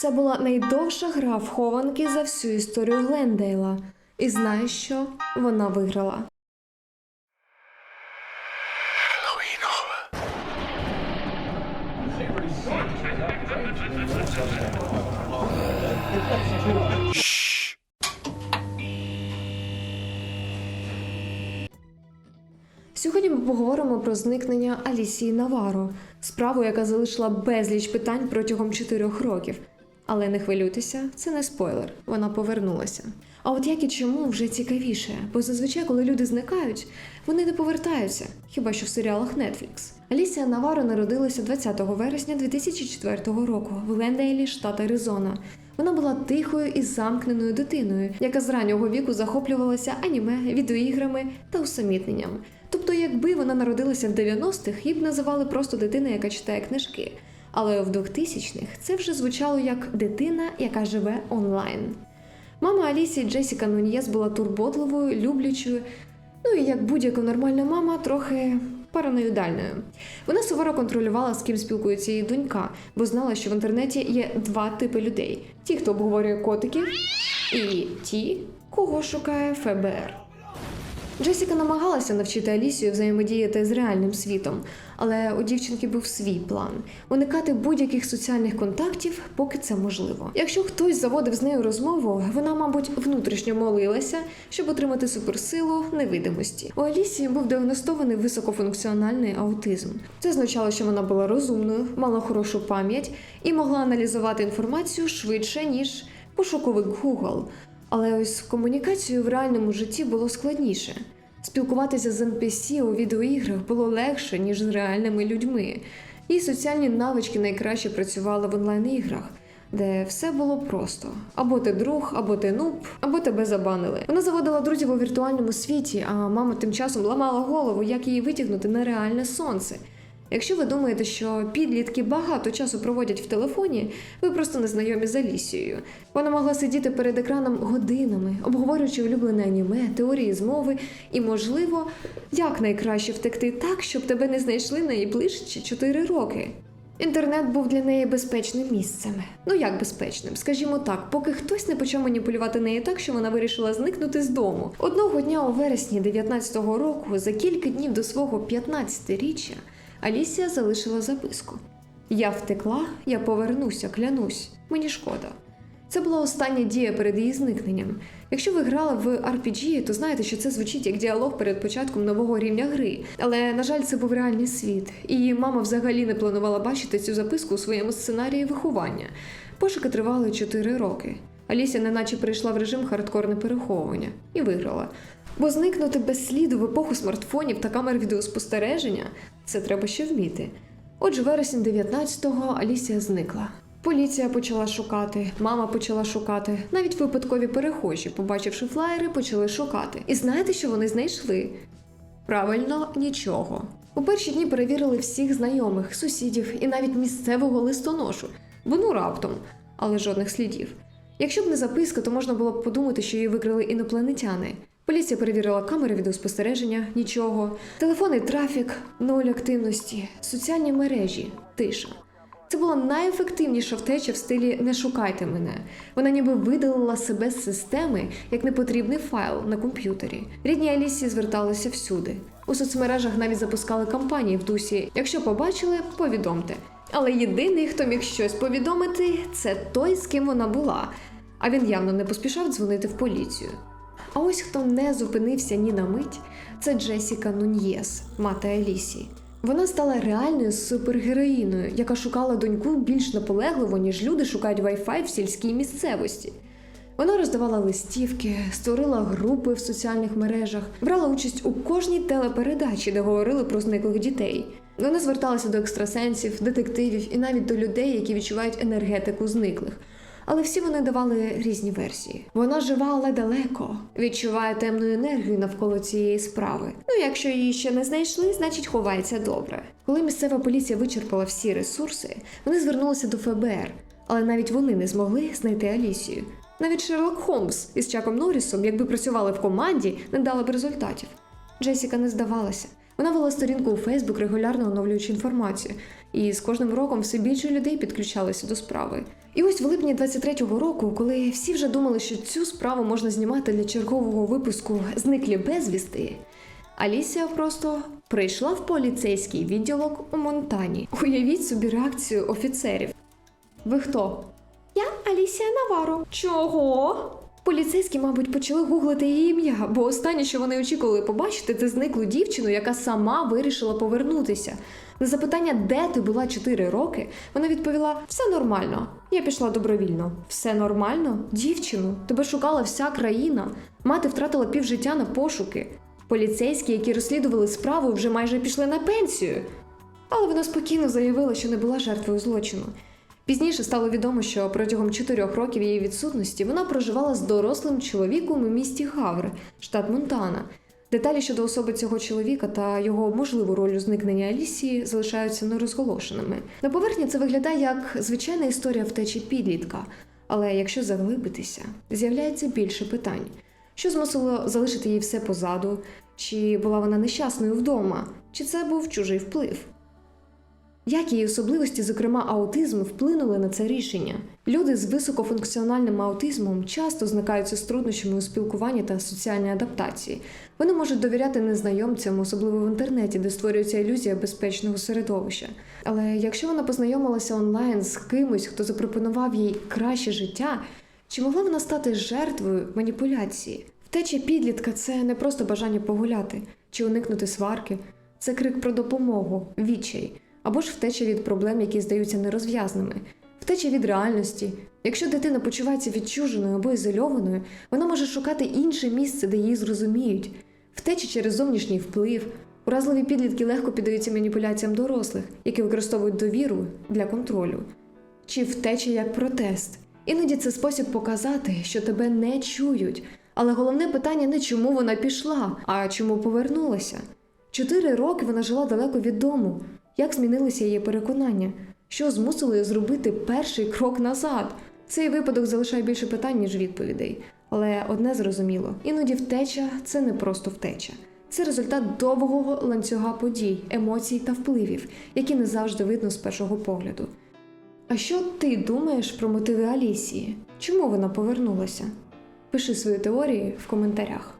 Це була найдовша гра в хованки за всю історію Глендейла. І знаєш що? Вона виграла. Сьогодні ми поговоримо про зникнення Алісії Наваро, справу, яка залишила безліч питань протягом чотирьох років. Але не хвилюйтеся, це не спойлер. Вона повернулася. А от як і чому вже цікавіше, бо зазвичай, коли люди зникають, вони не повертаються, хіба що в серіалах Netflix. Алісія Наваро народилася 20 вересня 2004 року в Глендейлі, штат Аризона. Вона була тихою і замкненою дитиною, яка з раннього віку захоплювалася аніме, відеоіграми та усамітненням. Тобто, якби вона народилася в 90-х, її б називали просто дитина, яка читає книжки. Але в 2000-х це вже звучало як дитина, яка живе онлайн. Мама Алісі Джесіка Нуньєс була турботливою, люблячою, ну і як будь-яка нормальна мама, трохи параноїдальною. Вона суворо контролювала, з ким спілкується її донька, бо знала, що в інтернеті є два типи людей: ті, хто обговорює котиків, і ті, кого шукає ФБР. Джесіка намагалася навчити Алісію взаємодіяти з реальним світом, але у дівчинки був свій план уникати будь-яких соціальних контактів, поки це можливо. Якщо хтось заводив з нею розмову, вона, мабуть, внутрішньо молилася, щоб отримати суперсилу невидимості. У Алісії був діагностований високофункціональний аутизм. Це означало, що вона була розумною, мала хорошу пам'ять і могла аналізувати інформацію швидше ніж пошуковик Google. Але ось комунікацію в реальному житті було складніше. Спілкуватися з NPC у відеоіграх було легше, ніж з реальними людьми. і соціальні навички найкраще працювали в онлайн-іграх, де все було просто: або ти друг, або ти нуб, або тебе забанили. Вона заводила друзів у віртуальному світі, а мама тим часом ламала голову, як її витягнути на реальне сонце. Якщо ви думаєте, що підлітки багато часу проводять в телефоні, ви просто не знайомі з Алісією. Вона могла сидіти перед екраном годинами, обговорюючи улюблене аніме, теорії змови і, можливо, як найкраще втекти так, щоб тебе не знайшли найближчі 4 роки. Інтернет був для неї безпечним місцем. Ну як безпечним? Скажімо так, поки хтось не почав маніпулювати нею так, що вона вирішила зникнути з дому. Одного дня у вересні 19-го року, за кілька днів до свого 15-річчя, Алісія залишила записку: Я втекла, я повернуся, клянусь, мені шкода. Це була остання дія перед її зникненням. Якщо ви грали в RPG, то знаєте, що це звучить як діалог перед початком нового рівня гри. Але, на жаль, це був реальний світ, і мама взагалі не планувала бачити цю записку у своєму сценарії виховання. Пошуки тривали 4 роки. Алісія неначе перейшла в режим хардкорне переховування і виграла. Бо зникнути без сліду в епоху смартфонів та камер відеоспостереження це треба ще вміти. Отже, вересень 19-го Алісія зникла. Поліція почала шукати, мама почала шукати. Навіть випадкові перехожі, побачивши флаєри, почали шукати. І знаєте, що вони знайшли? Правильно, нічого. У перші дні перевірили всіх знайомих, сусідів і навіть місцевого листоношу, бо ну раптом, але жодних слідів. Якщо б не записка, то можна було б подумати, що її викрили інопланетяни. Поліція перевірила камери відеоспостереження, нічого, телефонний трафік, нуль активності, соціальні мережі, тиша. Це була найефективніша втеча в стилі Не шукайте мене. Вона ніби видалила себе з системи як непотрібний файл на комп'ютері. Рідні Алісі зверталися всюди. У соцмережах навіть запускали кампанії в дусі. Якщо побачили, повідомте. Але єдиний, хто міг щось повідомити, це той, з ким вона була. А він явно не поспішав дзвонити в поліцію. А ось хто не зупинився ні на мить, це Джесіка Нуньєс, мати Алісі. Вона стала реальною супергероїною, яка шукала доньку більш наполегливо, ніж люди шукають Wi-Fi в сільській місцевості. Вона роздавала листівки, створила групи в соціальних мережах, брала участь у кожній телепередачі, де говорили про зниклих дітей. Вона зверталася до екстрасенсів, детективів і навіть до людей, які відчувають енергетику зниклих. Але всі вони давали різні версії. Вона жива, але далеко, відчуває темну енергію навколо цієї справи. Ну, якщо її ще не знайшли, значить ховається добре. Коли місцева поліція вичерпала всі ресурси, вони звернулися до ФБР, але навіть вони не змогли знайти Алісію. Навіть Шерлок Холмс із Чаком Норрісом, якби працювали в команді, не дали б результатів. Джесіка не здавалася. Вона вела сторінку у Фейсбук, регулярно оновлюючи інформацію, і з кожним роком все більше людей підключалися до справи. І ось в липні 23-го року, коли всі вже думали, що цю справу можна знімати для чергового випуску Зниклі безвісти, Алісія просто прийшла в поліцейський відділок у Монтані. Уявіть собі реакцію офіцерів. Ви хто? Я Алісія Наваро. Чого? Поліцейські, мабуть, почали гуглити її ім'я, бо останнє, що вони очікували побачити, це зниклу дівчину, яка сама вирішила повернутися. На запитання, де ти була 4 роки, вона відповіла: все нормально. Я пішла добровільно. Все нормально? Дівчину, тебе шукала вся країна. Мати втратила півжиття на пошуки. Поліцейські, які розслідували справу, вже майже пішли на пенсію. Але вона спокійно заявила, що не була жертвою злочину. Пізніше стало відомо, що протягом чотирьох років її відсутності вона проживала з дорослим чоловіком у місті Гавр, штат Монтана. Деталі щодо особи цього чоловіка та його можливу роль у зникненні Алісії залишаються нерозголошеними. На поверхні це виглядає як звичайна історія втечі підлітка. Але якщо заглибитися, з'являється більше питань: що змусило залишити їй все позаду? Чи була вона нещасною вдома? Чи це був чужий вплив? Як її особливості, зокрема аутизм, вплинули на це рішення? Люди з високофункціональним аутизмом часто зникаються з труднощами у спілкуванні та соціальній адаптації. Вони можуть довіряти незнайомцям, особливо в інтернеті, де створюється ілюзія безпечного середовища. Але якщо вона познайомилася онлайн з кимось, хто запропонував їй краще життя, чи могла вона стати жертвою маніпуляції? Втеча підлітка це не просто бажання погуляти чи уникнути сварки, це крик про допомогу, відчай або ж втеча від проблем, які здаються нерозв'язними, втеча від реальності. Якщо дитина почувається відчуженою або ізольованою, вона може шукати інше місце, де її зрозуміють, втеча через зовнішній вплив. Уразливі підлітки легко піддаються маніпуляціям дорослих, які використовують довіру для контролю, чи втеча як протест. Іноді це спосіб показати, що тебе не чують. Але головне питання не чому вона пішла, а чому повернулася. Чотири роки вона жила далеко від дому. Як змінилися її переконання? Що змусило її зробити перший крок назад? Цей випадок залишає більше питань, ніж відповідей. Але одне зрозуміло: іноді втеча це не просто втеча. Це результат довгого ланцюга подій, емоцій та впливів, які не завжди видно з першого погляду. А що ти думаєш про мотиви Алісії? Чому вона повернулася? Пиши свої теорії в коментарях.